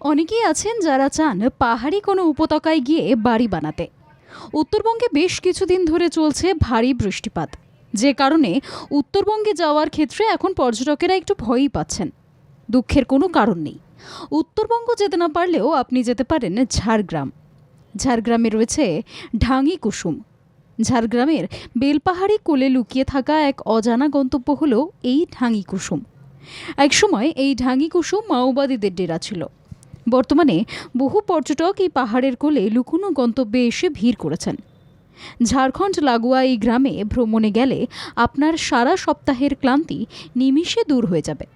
অনেকেই আছেন যারা চান পাহাড়ি কোনো উপত্যকায় গিয়ে বাড়ি বানাতে। উত্তরবঙ্গে বেশ কিছুদিন ধরে চলছে ভারী বৃষ্টিপাত। যে কারণে উত্তরবঙ্গে যাওয়ার ক্ষেত্রে এখন পর্যটকেরা একটু ভয়ই পাচ্ছেন। দুঃখের কোনো কারণ নেই। উত্তরবঙ্গ যেতে না পারলেও আপনি যেতে পারেন ঝাড়গ্রাম। ঝাড়গ্রামে রয়েছে ঢাঙি কুসুম। ঝাড়গ্রামের বেলপাহাড়ি কোলে লুকিয়ে থাকা এক অজানা গন্তব্য হলো এই ঢাঙি কুসুম। একসময় এই ঢাঙি কুসুম মাওবাদীদের ডেরা ছিল। বর্তমানে বহু পর্যটক এই পাহাড়ের কোলে লুকুনো গন্তব্যে এসে ভিড় করেছেন। ঝাড়খণ্ড লাগোয়া এই গ্রামে ভ্রমণে গেলে আপনার সারা সপ্তাহের ক্লান্তি নিমিষে দূর হয়ে যাবে।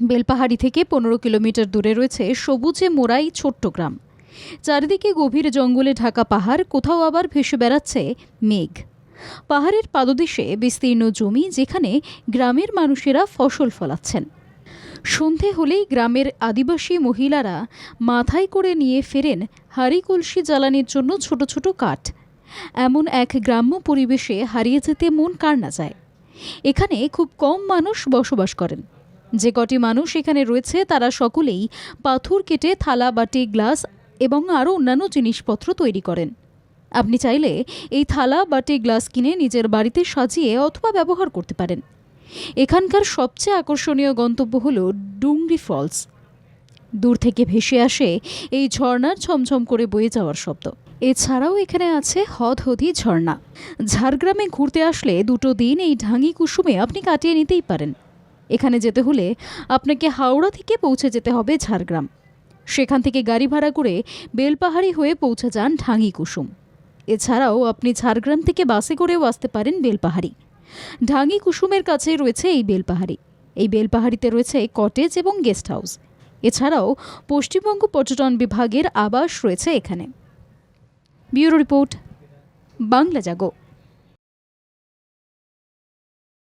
বেলপাহাড়ি থেকে পনেরো কিলোমিটার দূরে রয়েছে সবুজে মোড়াই ছোট্ট গ্রাম। চারিদিকে গভীর জঙ্গলে ঢাকা পাহাড়, কোথাও আবার ভেসে বেড়াচ্ছে মেঘ। পাহাড়ের পাদদেশে বিস্তীর্ণ জমি যেখানে গ্রামের মানুষেরা ফসল ফলাচ্ছেন। সন্ধে হলেই গ্রামের আদিবাসী মহিলারা মাথায় করে নিয়ে ফেরেন হাঁড়ি কলসি জ্বালানির জন্য ছোট ছোট কাঠ। এমন এক গ্রাম্য পরিবেশে হারিয়ে যেতে মন কার না যায়। এখানে খুব কম মানুষ বসবাস করেন। যে কটি মানুষ এখানে রয়েছে, তারা সকলেই পাথর কেটে থালা, বাটি, গ্লাস এবং আরও অন্যান্য জিনিসপত্র তৈরি করেন। আপনি চাইলে এই থালা, বাটি, গ্লাস কিনে নিজের বাড়িতে সাজিয়ে অথবা ব্যবহার করতে পারেন। এখানকার সবচেয়ে আকর্ষণীয় গন্তব্য হল ডুংরি ফলস। দূর থেকে ভেসে আসে এই ঝর্ণার ছমছম করে বয়ে যাওয়ার শব্দ। এছাড়াও এখানে আছে হদহদি ঝর্ণা। ঝাড়গ্রামে ঘুরতে আসলে দুটো দিন এই ঢাঙি কুসুমে আপনি কাটিয়ে নিতেই পারেন। এখানে যেতে হলে আপনাকে হাওড়া থেকে পৌঁছে যেতে হবে ঝাড়গ্রাম। সেখান থেকে গাড়ি ভাড়া করে বেলপাহাড়ি হয়ে পৌঁছে যান ঢাঙি কুসুম। এছাড়াও আপনি ঝাড়গ্রাম থেকে বাসে করেও আসতে পারেন বেলপাহাড়ি। ঢাঙি কুসুমের কাছেই রয়েছে এই বেলপাহাড়ি। এই বেলপাহাড়িতে রয়েছে কটেজ এবং গেস্ট হাউস। এছাড়াও পশ্চিমবঙ্গ পর্যটন বিভাগের আবাস রয়েছে এখানে। Bureau report, Bangla Jago.